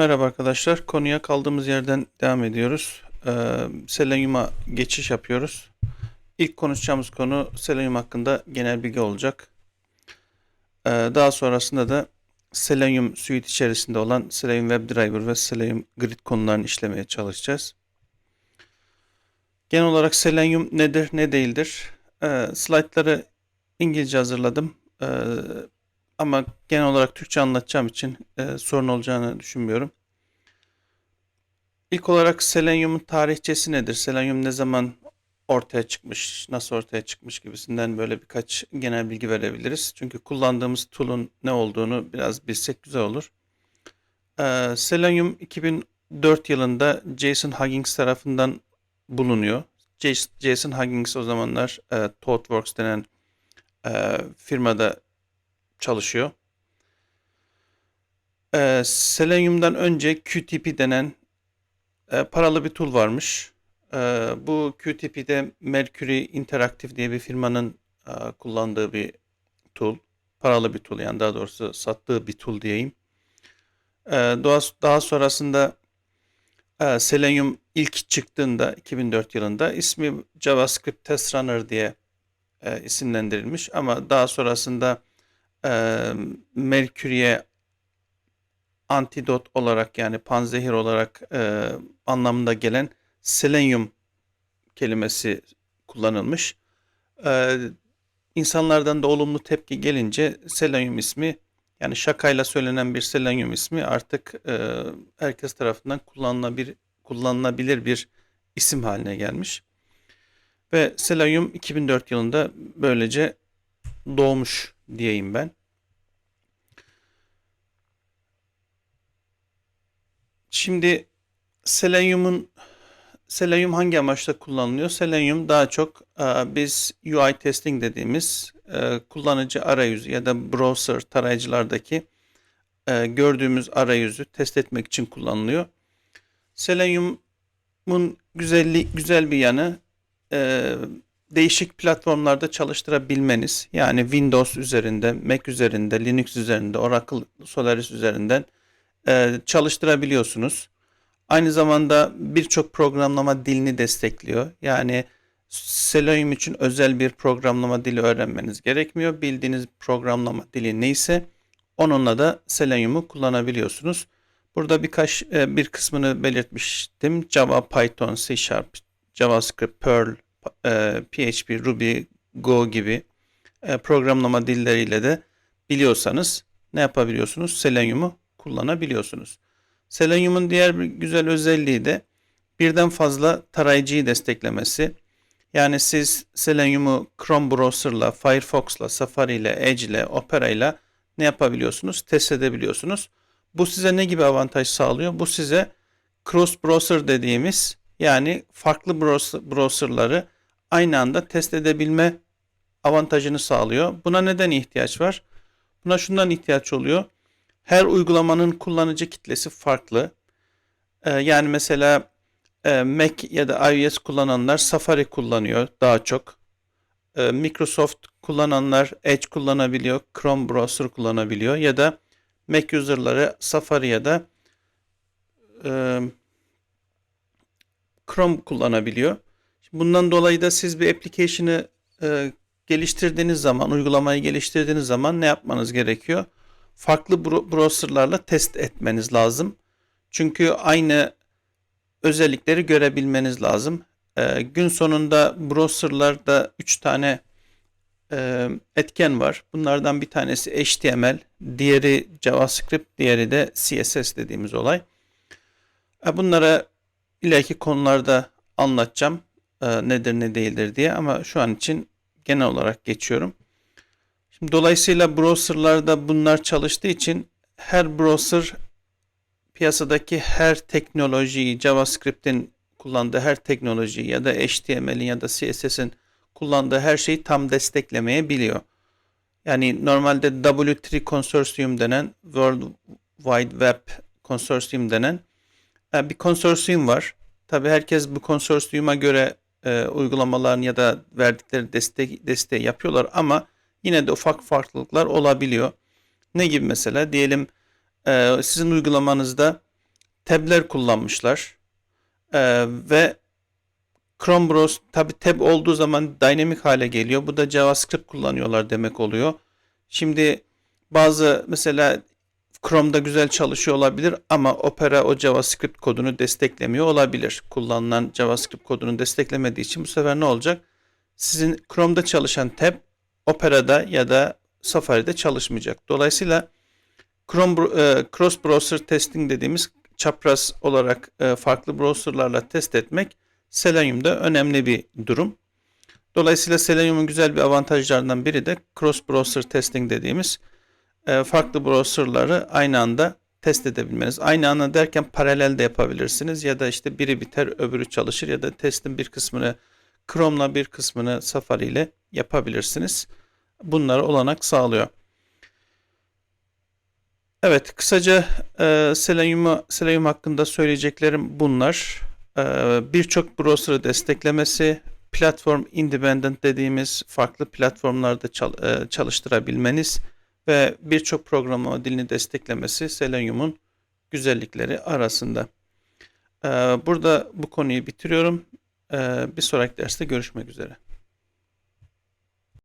Merhaba arkadaşlar. Konuya kaldığımız yerden devam ediyoruz. Ee, Selenium'a geçiş yapıyoruz. İlk konuşacağımız konu Selenium hakkında genel bilgi olacak. Ee, daha sonrasında da Selenium suite içerisinde olan Selenium WebDriver ve Selenium Grid konularını işlemeye çalışacağız. Genel olarak Selenium nedir, ne değildir? Ee, slaytları İngilizce hazırladım. Ee, ama genel olarak Türkçe anlatacağım için e, sorun olacağını düşünmüyorum. İlk olarak Selenium'un tarihçesi nedir? Selenium ne zaman ortaya çıkmış, nasıl ortaya çıkmış gibisinden böyle birkaç genel bilgi verebiliriz. Çünkü kullandığımız tool'un ne olduğunu biraz bilsek güzel olur. Ee, Selenium 2004 yılında Jason Huggins tarafından bulunuyor. Jason Huggins o zamanlar e, ThoughtWorks denen e, firmada çalışıyor. Ee, Selenium'dan önce QTP denen e, paralı bir tool varmış. E, bu QTP'de Mercury Interactive diye bir firmanın e, kullandığı bir tool. Paralı bir tool yani daha doğrusu sattığı bir tool diyeyim. E, daha, daha sonrasında e, Selenium ilk çıktığında 2004 yılında ismi JavaScript Test Runner diye e, isimlendirilmiş ama daha sonrasında e, Merkür'e antidot olarak yani panzehir olarak e, anlamında gelen selenyum kelimesi kullanılmış. E, insanlardan da olumlu tepki gelince selenyum ismi yani şakayla söylenen bir selenyum ismi artık e, herkes tarafından kullanılabilir, kullanılabilir bir isim haline gelmiş. Ve Selenium 2004 yılında böylece doğmuş diyeyim ben. Şimdi Selenium'un Selenium hangi amaçla kullanılıyor? Selenium daha çok e, biz UI testing dediğimiz e, kullanıcı arayüzü ya da browser tarayıcılardaki e, gördüğümüz arayüzü test etmek için kullanılıyor. Selenium'un güzelliği güzel bir yanı değişik platformlarda çalıştırabilmeniz. Yani Windows üzerinde, Mac üzerinde, Linux üzerinde, Oracle Solaris üzerinden e, çalıştırabiliyorsunuz. Aynı zamanda birçok programlama dilini destekliyor. Yani Selenium için özel bir programlama dili öğrenmeniz gerekmiyor. Bildiğiniz programlama dili neyse onunla da Selenium'u kullanabiliyorsunuz. Burada birkaç e, bir kısmını belirtmiştim. Java, Python, C Sharp, JavaScript, Perl, PHP, e, Ruby, Go gibi e, programlama dilleriyle de biliyorsanız ne yapabiliyorsunuz? Selenium'u kullanabiliyorsunuz. Selenium'un diğer bir güzel özelliği de birden fazla tarayıcıyı desteklemesi. Yani siz Selenium'u Chrome browser'la, Firefox'la, Safari ile, Edge ile, Opera ile ne yapabiliyorsunuz? Test edebiliyorsunuz. Bu size ne gibi avantaj sağlıyor? Bu size cross browser dediğimiz yani farklı browserları aynı anda test edebilme avantajını sağlıyor. Buna neden ihtiyaç var? Buna şundan ihtiyaç oluyor. Her uygulamanın kullanıcı kitlesi farklı. Ee, yani mesela e, Mac ya da iOS kullananlar Safari kullanıyor daha çok. Ee, Microsoft kullananlar Edge kullanabiliyor, Chrome browser kullanabiliyor ya da Mac user'ları Safari ya da e, Chrome kullanabiliyor. Bundan dolayı da siz bir application'ı e, geliştirdiğiniz zaman, uygulamayı geliştirdiğiniz zaman ne yapmanız gerekiyor? Farklı browserlarla test etmeniz lazım. Çünkü aynı özellikleri görebilmeniz lazım. E, gün sonunda browserlarda 3 tane e, etken var. Bunlardan bir tanesi HTML, diğeri JavaScript, diğeri de CSS dediğimiz olay. E, bunlara ileriki konularda anlatacağım e, nedir ne değildir diye ama şu an için genel olarak geçiyorum. Şimdi dolayısıyla browserlarda bunlar çalıştığı için her browser piyasadaki her teknolojiyi JavaScript'in kullandığı her teknolojiyi ya da HTML'in ya da CSS'in kullandığı her şeyi tam desteklemeyebiliyor. Yani normalde W3 Consortium denen World Wide Web Consortium denen bir konsorsiyum var. Tabi herkes bu konsorsiyuma göre e, uygulamaların ya da verdikleri destek desteği yapıyorlar ama yine de ufak farklılıklar olabiliyor. Ne gibi mesela? Diyelim e, sizin uygulamanızda tab'ler kullanmışlar. Ee, ve Chrome Browser tabi tab olduğu zaman dinamik hale geliyor. Bu da JavaScript kullanıyorlar demek oluyor. Şimdi bazı mesela Chrome'da güzel çalışıyor olabilir ama Opera o JavaScript kodunu desteklemiyor olabilir. Kullanılan JavaScript kodunu desteklemediği için bu sefer ne olacak? Sizin Chrome'da çalışan tab Opera'da ya da Safari'de çalışmayacak. Dolayısıyla Chrome e, cross browser testing dediğimiz çapraz olarak e, farklı browserlarla test etmek Selenium'da önemli bir durum. Dolayısıyla Selenium'un güzel bir avantajlarından biri de cross browser testing dediğimiz farklı browserları aynı anda test edebilmeniz. Aynı anda derken paralel de yapabilirsiniz ya da işte biri biter öbürü çalışır ya da testin bir kısmını Chrome'la bir kısmını Safari ile yapabilirsiniz. Bunlara olanak sağlıyor. Evet, kısaca e, Selenium, Selenium hakkında söyleyeceklerim bunlar. E, Birçok browser'ı desteklemesi, platform independent dediğimiz farklı platformlarda çal- e, çalıştırabilmeniz ve birçok programlama dilini desteklemesi Selenium'un güzellikleri arasında. E, burada bu konuyu bitiriyorum. E, bir sonraki derste görüşmek üzere.